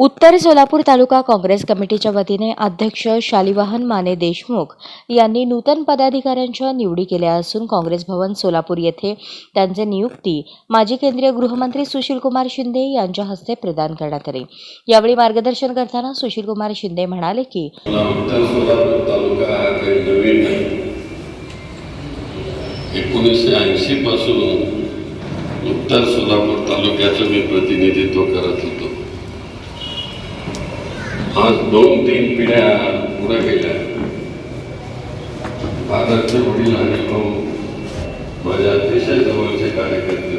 उत्तर सोलापूर तालुका काँग्रेस कमिटीच्या वतीने अध्यक्ष शालिवाहन माने देशमुख यांनी नूतन पदाधिकाऱ्यांच्या निवडी केल्या असून काँग्रेस भवन सोलापूर येथे त्यांचे नियुक्ती माजी केंद्रीय गृहमंत्री सुशीलकुमार शिंदे यांच्या हस्ते प्रदान करण्यात आली. यावेळी मार्गदर्शन करताना सुशीलकुमार शिंदे म्हणाले की एकोणीसशे ऐंशी पासून उत्तर सोलापूर तालुक्याचं मी प्रतिनिधित्व करत होतो. आज दोन तीन पिढ्या पुढे गेल्या. फादरचे वडील आणि भाऊ माझ्या अतिशय जवळचे कार्यकर्ते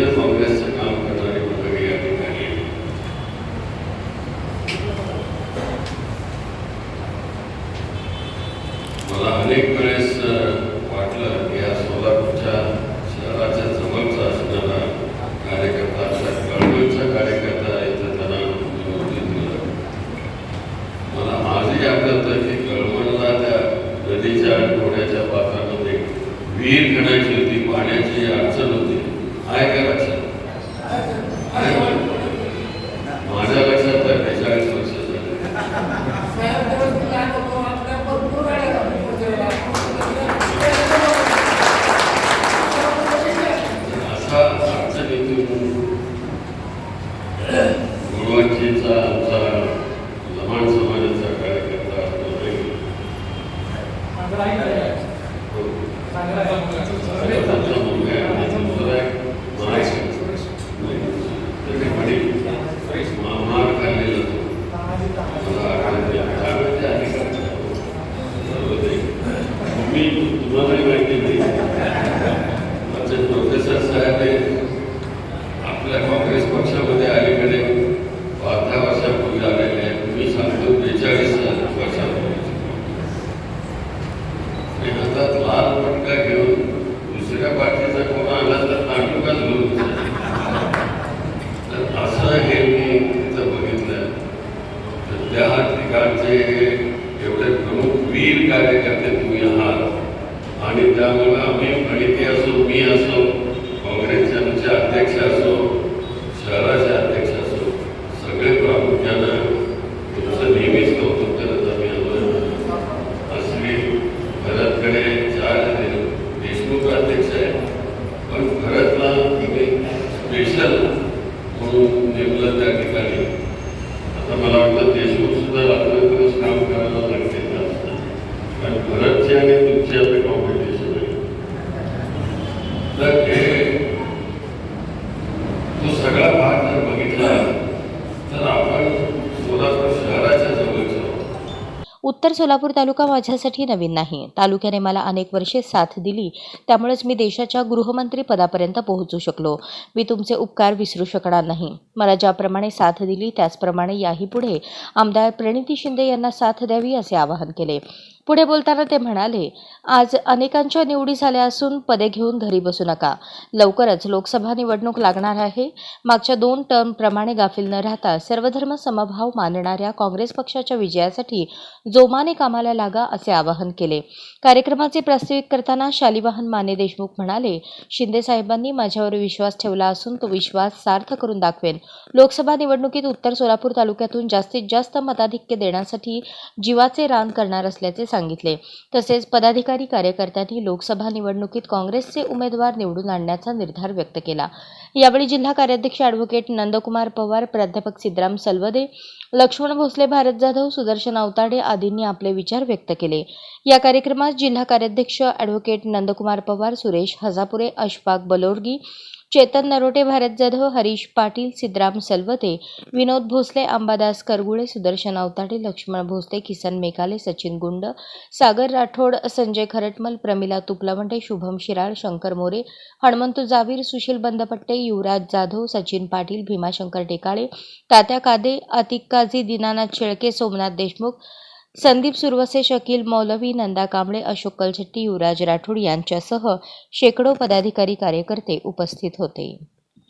आणि काँग्रेसचं काम करणारे मंडळी अधिकारी. मला अनेक वेळेस वाटलं की या सोलापूरच्या शहराच्या जवळचा असणारा कार्यकर्ता असा कळवणचा कार्यकर्ता इथं त्यांना मला आजही आठवतं की कळवणला त्या नदीच्या डोळ्याच्या पात्रामध्ये विहीर खणायची होती पाण्याची अडचण सगळा भाग जर बघितला तर आपण सोलापूर शहराच्या जवळच उत्तर सोलापूर तालुका माझ्यासाठी नवीन नाही. तालुक्याने मला अनेक वर्षे साथ दिली त्यामुळेच मी देशाच्या गृहमंत्री पदापर्यंत पोहोचू शकलो. मी तुमचे उपकार विसरू शकणार नाही. मला ज्याप्रमाणे साथ दिली त्याचप्रमाणे याही पुढे आमदार प्रणिती शिंदे यांना साथ द्यावी असे आवाहन केले. पुढे बोलताना ते म्हणाले आज अनेकांच्या निवडी झाल्या असून पदे घेऊन घरी बसू नका. लवकरच लोकसभा निवडणूक लागणार आहे. मागच्या दोन टर्मप्रमाणे गाफील न राहता सर्वधर्म समभाव मानणाऱ्या काँग्रेस पक्षाच्या विजयासाठी जोमाने कामाला लागा असे आवाहन केले. कार्यक्रमाचे प्रास्ताविक करताना शालिवाहन माने देशमुख म्हणाले शिंदे साहेबांनी माझ्यावर विश्वास ठेवला असून तो विश्वास सार्थ करून दाखवेन लोकसभा निवडणुकीत उत्तर सोलापूर तालुक्यातून जास्तीत जास्त मताधिक्य देण्यासाठी जीवाचे रान करणार असल्याचे सांगितले. तसेच पदाधिकारी कार्यकर्त्यांनी लोकसभा निवडणुकीत काँग्रेसचे उमेदवार निवडून आणण्याचा निर्धार व्यक्त केला. यावेळी जिल्हा कार्याध्यक्ष अॅडव्होकेट नंदकुमार पवार प्राध्यापक सिद्धराम सलवदे लक्ष्मण भोसले भारत जाधव सुदर्शन अवताडे आदींनी आपले विचार व्यक्त केले. या कार्यक्रमात जिल्हा कार्याध्यक्ष अॅडव्होकेट नंदकुमार पवार सुरेश हजापुरे अशफाक बलोरगी चेतन नरोटे भारत जाधव हरीश पाटील सिद्धराम सलवते विनोद भोसले अंबादास करगुळे सुदर्शन अवताडे लक्ष्मण भोसले किसन मेकाले सचिन गुंड सागर राठोड संजय खरटमल प्रमिला तुपलवंडे शुभम शिराळ शंकर मोरे हणमंत जावीर सुशील बंदपट्टे युवराज जाधव सचिन पाटील भीमाशंकर टेकाळे तात्या कादे अतिक काझी दीनानाथ शेळके सोमनाथ देशमुख संदीप सुरवसे शकील मौलवी नंदा कांबळे अशोक कलछट्टी युवराज राठोड यांच्यासह शेकडो पदाधिकारी कार्यकर्ते उपस्थित होते.